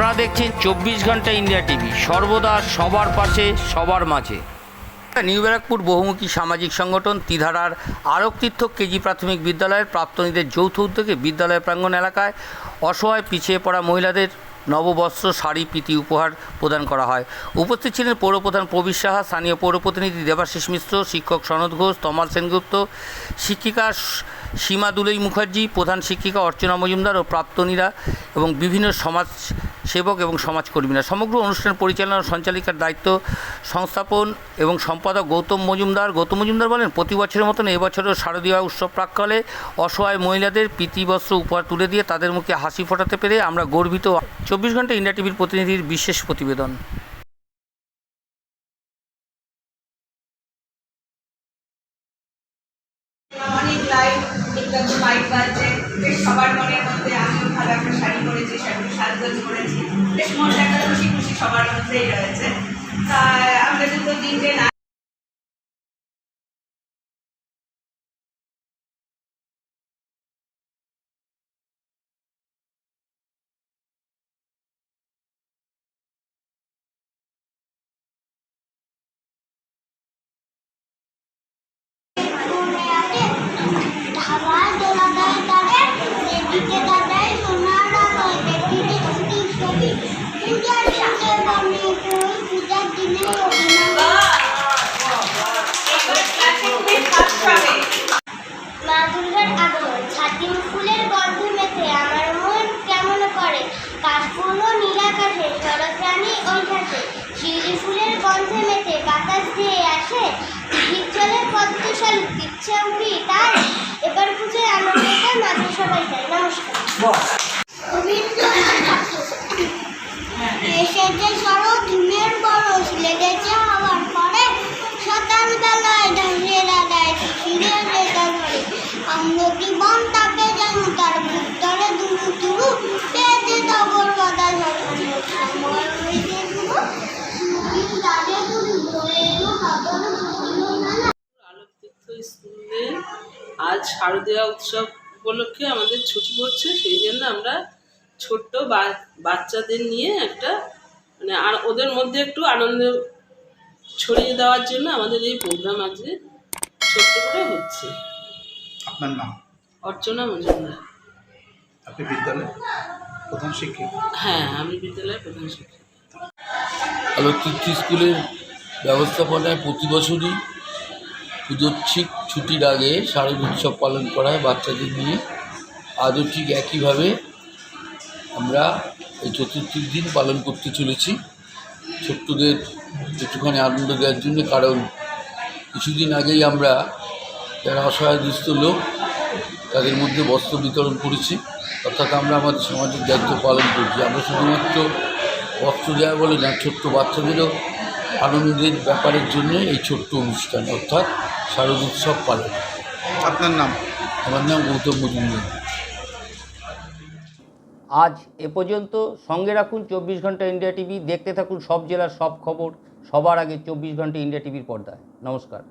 আপনারা দেখছেন চব্বিশ ঘণ্টা ইন্ডিয়া টিভি। সর্বদা সবার পাশে, সবার মাঝে। নিউ ব্যারাকপুর বহুমুখী সামাজিক সংগঠন তিধারার আরক তীর্থ কেজি প্রাথমিক বিদ্যালয়ের প্রাপ্তনীদের যৌথ উদ্যোগে বিদ্যালয় প্রাঙ্গণ এলাকায় অসহায় পিছিয়ে পড়া মহিলাদের নববস্ত্র, শাড়ি, প্রীতি উপহার প্রদান করা হয়। উপস্থিত ছিলেন পৌরপ্রধান প্রবীর সাহা, স্থানীয় পৌর প্রতিনিধি দেবাশিস মিশ্র, শিক্ষক সনদ ঘোষ, তমাল সেনগুপ্ত, শিক্ষিকা সীমা দুলই মুখার্জি, প্রধান শিক্ষিকা অর্চনা মজুমদার ও প্রাপ্তনীরা এবং বিভিন্ন সমাজ সেবক এবং সমাজকর্মীরা। সমগ্র অনুষ্ঠান পরিচালনা সঞ্চালিকার দায়িত্ব সংস্থাপন এবং সম্পাদক গৌতম মজুমদার। গৌতম মজুমদার বলেন, প্রতি বছরের মতন এবছরও শারদীয় উৎসব প্রাককালে অসহায় মহিলাদের প্রীতিবস্ত্র উপহার তুলে দিয়ে তাদের মুখে হাসি ফোটাতে পেরে আমরা গর্বিত। চব্বিশ ঘণ্টা ইন্ডিয়া টিভির প্রতিনিধির বিশেষ প্রতিবেদন। অনেক একটু মাইক বাজছে বেশ সবার মনের মধ্যে আমিও ভালো একটা শাড়ি পরেছি শাড়ি সাজগোজ করেছি। বেশ মনটা একটা খুশি খুশি সবার মধ্যেই রয়েছে। তা আমরা কিন্তু তিনটে ইচ্ছে তাই এবার পুজোয় আনন্দটা মাঝে সবাই যায়। নমস্কার। এসেছে শরৎ বড় লেগেছে হওয়ার পরে সকাল বেলায় ঢাসের শিশিরের রেখা ধরে। আমলকি বন তাকে যেন তার স্কুলে আজ শারদীয়া উৎসব উপলক্ষে আমাদের ছুটি পড়ছে সেই জন্য আমরা ছোট্ট বা- বাচ্চাদের নিয়ে একটা মানে আর ওদের মধ্যে একটু আনন্দ ছড়িয়ে দেওয়ার জন্য আমাদের এই প্রোগ্রাম আজকে ছোট্ট করে হচ্ছে। আপনার নাম? অর্চনা মজুমদার। আপনি বিদ্যালয়ে প্রধান শিক্ষক? হ্যাঁ আমি বিদ্যালয়ের প্রধান শিক্ষক। আলোকতীর্থ স্কুলের ব্যবস্থাপনায় প্রতি বছরই পুজোর ঠিক ছুটির আগে শারদ উৎসব পালন করা হয় বাচ্চাদের নিয়ে। আজও ঠিক একইভাবে আমরা এই চতুর্থীর দিন পালন করতে চলেছি। ছোট্টদের একটুখানি আনন্দ দেওয়ার জন্য, কারণ কিছুদিন আগেই আমরা যারা অসহায় দুস্থ লোক, তাদের মধ্যে বস্ত্র বিতরণ করেছি। অর্থাৎ আমরা আমাদের সামাজিক দায়িত্ব পালন করছি। আমরা শুধুমাত্র বস্ত্র দেওয়া বলে না, ছোট্ট বাচ্চাদেরও আনন্দের ব্যাপারের জন্য এই ছোট্ট অনুষ্ঠান অর্থাৎ শারদ উৎসব পালন। আপনার নাম? আমার নাম গৌতম মজুমদার। আজ এ পর্যন্ত সঙ্গে রাখুন চব্বিশ ঘণ্টা ইন্ডিয়া টিভি দেখতে থাকুন সব জেলার সব খবর সবার আগে চব্বিশ ঘণ্টা ইন্ডিয়া টিভির পর্দায়। নমস্কার।